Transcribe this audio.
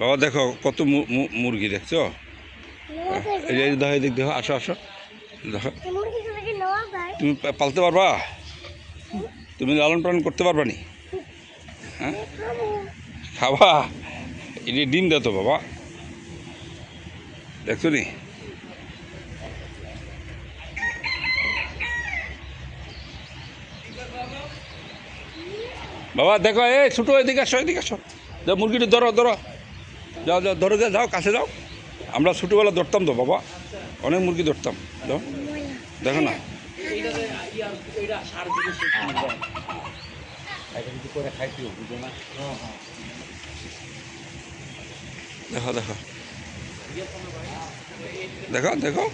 বাবা দেখো কত মুরগি দেখছ? এই দেখো এদিক দেখো আসো আসো। দেখো। তুমি পালতে পারবা? তুমি লালন পালন করতে পারবা নি? হ্যাঁ? খাবা। এটি ডিম দে তো বাবা। দেখছ নি? বাবা দেখো এই ছোটো এদিকে আসো এদিকে আসো। মুরগিটি ধরো ধরো। যাও যাও, ধরে যাও যাও, কাছে যাও। আমরা ছোটোবেলা ধরতাম তো, বাবা। অনেক মুরগি ধরতাম। যাও। দেখো না। দেখো দেখো। দেখো দেখো।